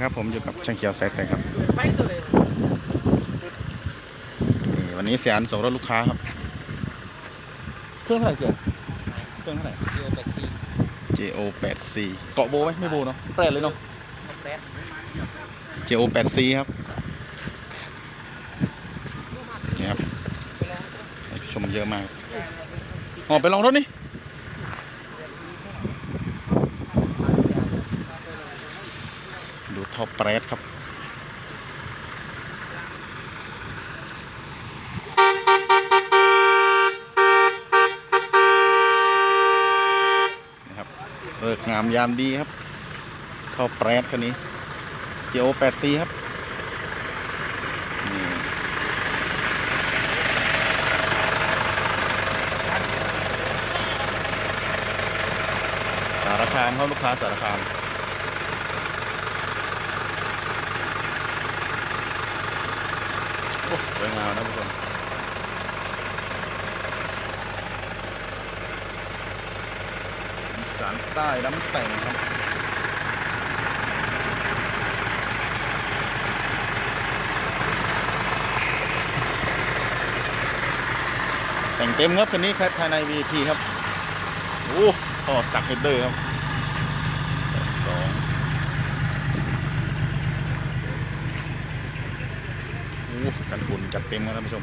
วัสดีครับผมอยู่กับช่างเขียวแซกแต่ครับนี่วันนี้เสียนส่งรถลูกค้าครับ เครื่องเท่าไหร่เสียเครื่องเท่าไหร่เดียวแปดสี่ JO 8 C เกาะโบไหมไม่โบเนาะแปรเลยเนาะแปด JO 8 C ครับนี่ครับให้ชมมันเยอะมากออกไปลองรถนี่ ดูท็อปแปรดครับนะครับเลิกงามยามดีครับเข้าแปรดคันนี้ JO 8 C ครับสารคามเขาลูกค้าสารคามโอ้ สวยงามนะทุกคนอีสานใต้น้ำแต่งครับแต่งเต็มครับคันนี้ครับภายใน VP ครับ โอ้ท่อสักเฮดเดอร์ครับแปดสองโอ้ กันฝุ่นจัดเต็มครับท่านผู้ชม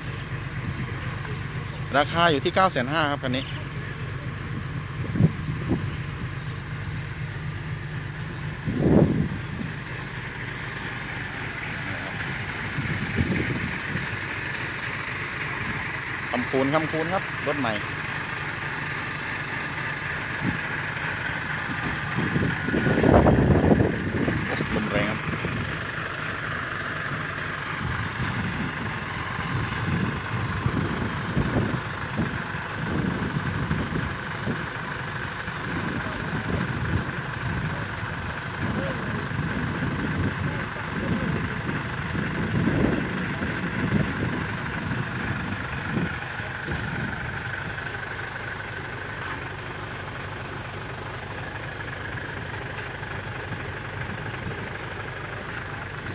ราคาอยู่ที่เก้าแสนห้าครับคันนี้ คำคูณคำคูณครับ รถใหม่ โอ้ลมแรงครับ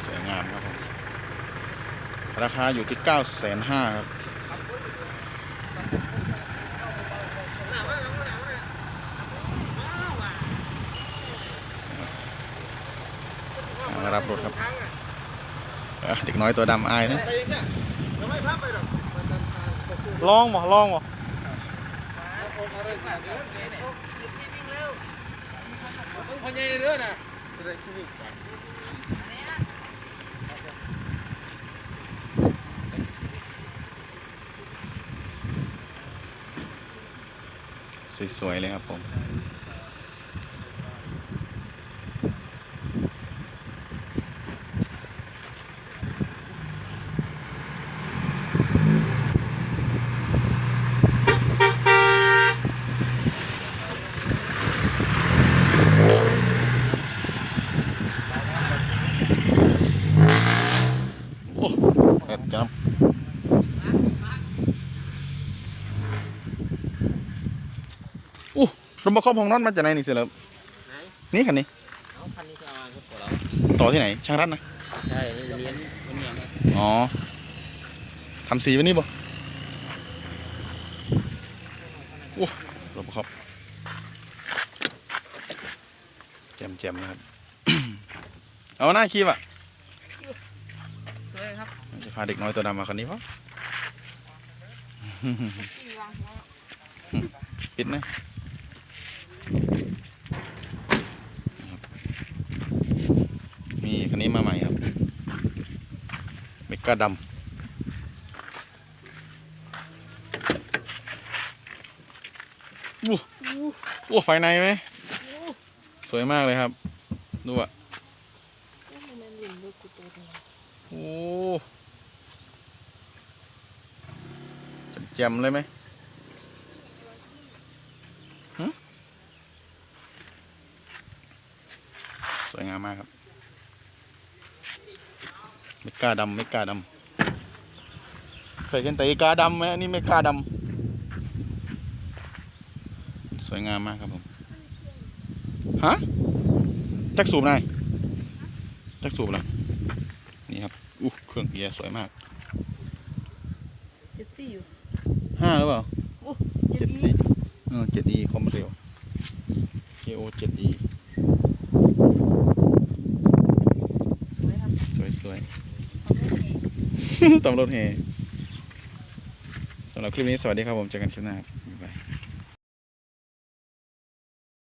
สวยงามครับผม ราคาอยู่ที่9 5 0 0 0ครับมารับรถครับเด็กน้อยตัวดำอายนะลองบ่ลองบ่พญายเรือนะ สวยๆเลยครับผม โอ้แปดจับ อู้รถมาครอบห้องนอนมาจากไหนนี่เสียแล้วไหนนี่คันนี้เอาพันนี้จะเอาครับผมเราต่อที่ไหน ช่างรัฐนะ ใช่เลี้ยงมันเนี่ยนะอ๋อทำสีไว้นี่บ่โอ้รถมาครอบแจมๆนะครับ เอาหน้าคีบอะสวยครับ จะพาเด็กน้อยตัวดำมาคันนี้ปะปิดนะมีคันนี้มาใหม่ครับ เมกาดำอู้อู้ไฟในไหม สวยมากเลยครับ ดูอะโอ้แจ่มเลยไหมสวยงามมากครับ ไม่กล้าดำไม่กล้าดำเคยเห็นแต่อีกาดำไหมอันนี้ไม่กล้าดำสวยงามมากครับผมฮะจักสูบนายจักสูบละนี่ครับอู้เครื่องเกียร์สวยมากเจ็ดสี่อยู่ห้าหรือเปล่าโอ้เจ็ดสี่เออเจ็ดอีคอมเร็ว KO เจ็ดอีสวยครับ สวยสวยเอาด้วย ตำรถเฮสำหรับคลิปนี้สวัสดีครับผมเจอกันคลิปหน้า